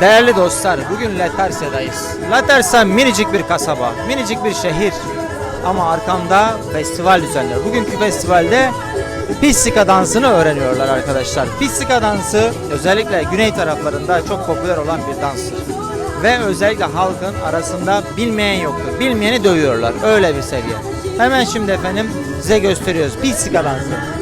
Değerli dostlar, bugün Laterse'dayız. Laterse minicik bir kasaba, minicik bir şehir. Ama arkamda festival düzenliyor. Bugünkü festivalde Pissika dansını öğreniyorlar arkadaşlar. Pissika dansı özellikle güney taraflarında çok popüler olan bir danstır. Ve özellikle halkın arasında bilmeyen yoktur. Bilmeyeni dövüyorlar. Öyle bir seviye. Hemen şimdi efendim size gösteriyoruz. Pissika dansı.